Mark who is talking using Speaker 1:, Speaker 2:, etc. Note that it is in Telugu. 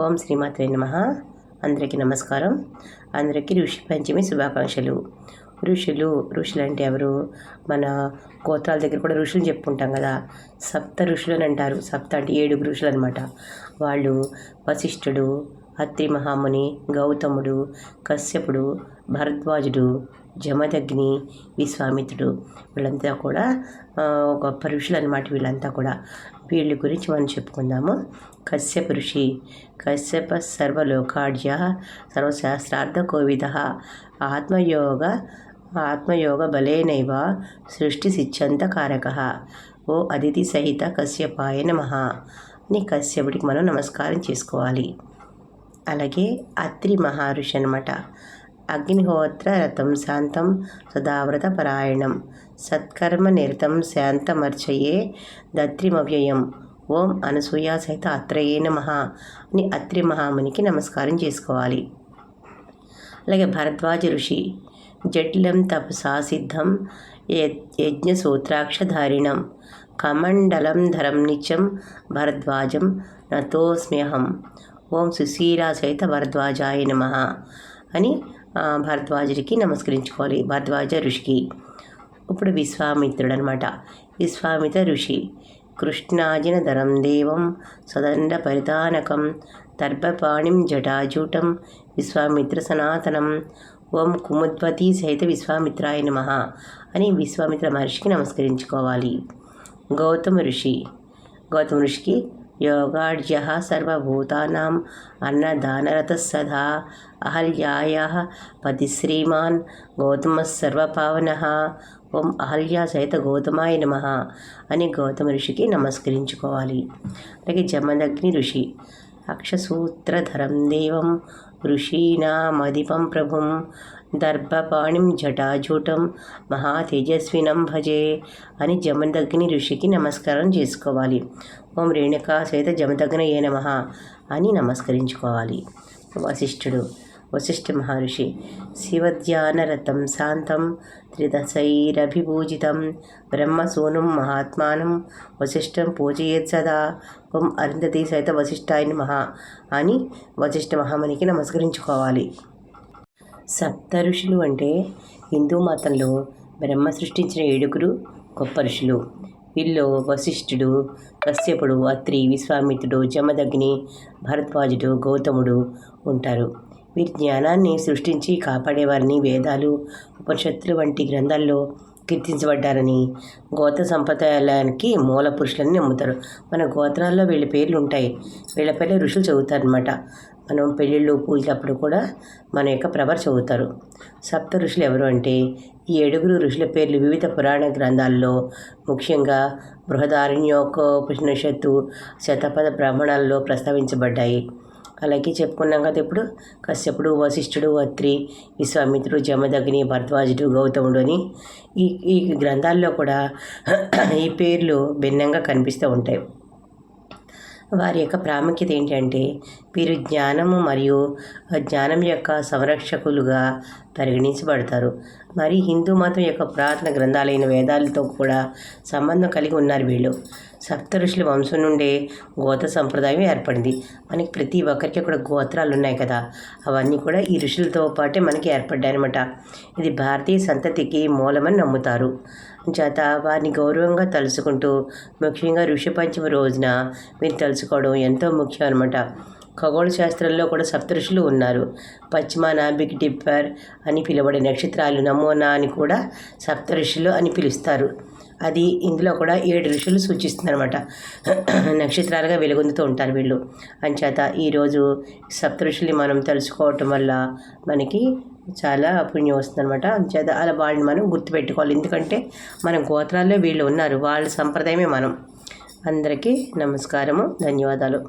Speaker 1: ఓం శ్రీమాత్రే నమ. అందరికీ నమస్కారం. అందరికీ ఋషి పంచమి శుభాకాంక్షలు. ఋషులు ఋషులు అంటే ఎవరు? మన గోత్రాల దగ్గర కూడా ఋషులు చెప్పుకుంటాం కదా. సప్త ఋషులు అని అంటారు. సప్త అంటే ఏడు ఋషులు అనమాట వాళ్ళు వశిష్ఠుడు అత్రి మహాముని గౌతముడు కశ్యపుడు భరద్వాజుడు జమదగ్ని విశ్వామిత్రుడు వీళ్ళంతా కూడా గొప్ప ఋషులు అనమాట వీళ్ళంతా కూడా. వీళ్ళ గురించి మనం చెప్పుకుందాము. కశ్యప ఋషి. కశ్యప సర్వలోకాఢ్య సర్వశాస్త్రార్థ కోవిద. ఆత్మయోగ ఆత్మయోగ బలేనైవ సృష్టి సిచ్చంతకారక ఓ అతిథి సహిత కశ్యపాయ నమ. అని కశ్యపుడికి మనం నమస్కారం చేసుకోవాలి. అలాగే అత్రి మహర్షి అనమాట అగ్నిహోత్ర రథం శాంతం సదావ్రత పరాయణం. సత్కర్మ నిరతం శాంతమర్చయే దత్రిమవ్యయం. ఓం అనసూయ సహిత అత్రయే నమ అని అత్రి మహామునికి నమస్కారం చేసుకోవాలి. అలాగే భరద్వాజ ఋషి జటిలం తపసా సిద్ధం యజ్ఞసూత్రాక్షధారిణం కమండలం ధరం నిత్యం భరద్వాజం నతోస్మ్యహం. ఓం సుశీలా సహిత భరద్వాజాయ నమ అని భరద్వాజుడికి నమస్కరించుకోవాలి. భరద్వాజ ఋషికి ఇప్పుడు విశ్వామిత్రుడు అనమాట విశ్వామిత్ర ఋషి కృష్ణాజిన ధరం దేవం సదండ పరిధానకం దర్భపాణిం జటాజూటం విశ్వామిత్ర సనాతనం ఓం కుముద్వతి సహిత విశ్వామిత్రాయ నమ అని విశ్వామిత్ర మహర్షికి నమస్కరించుకోవాలి. గౌతమ ఋషి గౌతమ ఋషికి యోగాఢ్య సర్వభూతానాం అన్నదానరత సదా అహల్యాయ పతి శ్రీమాన్ గౌతమ సర్వపావన ఓం అహల్యా సహిత గౌతమాయ నమ అని గౌతమ ఋషికి నమస్కరించుకోవాలి। అలాగే జమదగ్ని ఋషి అక్షసూత్రధరం దేవం ఋషీణామధిపం ప్రభుం దర్భపాణిం జటాజూటం మహాతేజస్వినం భజే అని జమదగ్ని ఋషికి నమస్కారం చేసుకోవాలి। ఓం రేణుకా సహిత ఏ నమ అని నమస్కరించుకోవాలి। వశిష్ఠుడు వశిష్ఠ మహర్షి శివధ్యానరతం శాంతం త్రిదశైరభిభూజితం బ్రహ్మసూనుం మహాత్మానం వశిష్ఠం పూజయేత్ సదా ఓం అరుంధతి సహిత వశిష్ఠాయ మహా అని వశిష్ఠ మహామునికి నమస్కరించుకోవాలి। సప్త ఋషులు అంటే హిందూ మతంలో బ్రహ్మ సృష్టించిన ఏడుగురు గొప్ప ఋషులు। వీళ్ళు వశిష్ఠుడు కశ్యపుడు అత్రి విశ్వామిత్రుడు జమదగ్ని భరద్వాజుడు గౌతముడు ఉంటారు। వీరి జ్ఞానాన్ని సృష్టించి కాపాడేవారిని వేదాలు ఉపనిషత్తులు వంటి గ్రంథాల్లో కీర్తించబడ్డారని గోత్ర సంప్రదాయాలకి మూల పురుషులని నమ్ముతారు. మన గోత్రాల్లో వీళ్ళ పేర్లు ఉంటాయి. వీళ్ళ పేర్లు ఋషులు చదువుతారనమాట మనం పెళ్ళిళ్ళు పూజలప్పుడు కూడా మన యొక్క ప్రభర్ చదువుతారు. సప్త ఋషులు ఎవరు అంటే ఈ ఏడుగురు ఋషుల పేర్లు వివిధ పురాణ గ్రంథాల్లో ముఖ్యంగా బృహదారణ్యోపనిషత్తు శతపథ బ్రాహ్మణాల్లో ప్రస్తావించబడ్డాయి. అలాగే చెప్పుకున్నాం కదా ఇప్పుడు. కశ్యపుడు వశిష్ఠుడు అత్రి విశ్వామిత్రుడు జమదగ్ని భరద్వాజుడు గౌతముడు అని ఈ ఈ గ్రంథాల్లో కూడా ఈ పేర్లు భిన్నంగా కనిపిస్తూ ఉంటాయి. వారి యొక్క ప్రాముఖ్యత ఏంటంటే వీరు జ్ఞానము మరియు జ్ఞానం యొక్క సంరక్షకులుగా పరిగణించబడతారు. మరి హిందూ మతం యొక్క పురాతన గ్రంథాలైన వేదాలతో కూడా సంబంధం కలిగి ఉన్నారు వీళ్ళు. సప్త ఋషుల వంశం నుండే గోత సంప్రదాయం ఏర్పడింది. మనకి ప్రతి ఒక్కరికి కూడా గోత్రాలు ఉన్నాయి కదా. అవన్నీ కూడా ఈ ఋషులతో పాటే మనకి ఏర్పడ్డాయనమాట ఇది భారతీయ సంతతికి మూలమని నమ్ముతారు. చేత వారిని గౌరవంగా తలుచుకుంటూ ముఖ్యంగా ఋషి పంచమ రోజున మీరు తలుచుకోవడం ఎంతో ముఖ్యం అనమాట ఖగోళ శాస్త్రంలో కూడా సప్తఋషులు ఉన్నారు. పశ్చిమాన బిగ్ డిప్పర్ అని పిలువడే నక్షత్రాలు నమోనా అని కూడా సప్తఋషులు అని పిలుస్తారు. అది ఇందులో కూడా ఏడు ఋషులు సూచిస్తుందనమాట నక్షత్రాలుగా వెలుగొందుతూ ఉంటారు వీళ్ళు. అంచేత ఈరోజు సప్త ఋషుల్ని మనం తెలుసుకోవటం వల్ల మనకి చాలా పుణ్యం వస్తుందన్నమాట. అంచేత అలా వాళ్ళని మనం గుర్తుపెట్టుకోవాలి. ఎందుకంటే మన గోత్రాల్లో వీళ్ళు ఉన్నారు. వాళ్ళ సంప్రదాయమే మనం. అందరికీ నమస్కారము. ధన్యవాదాలు.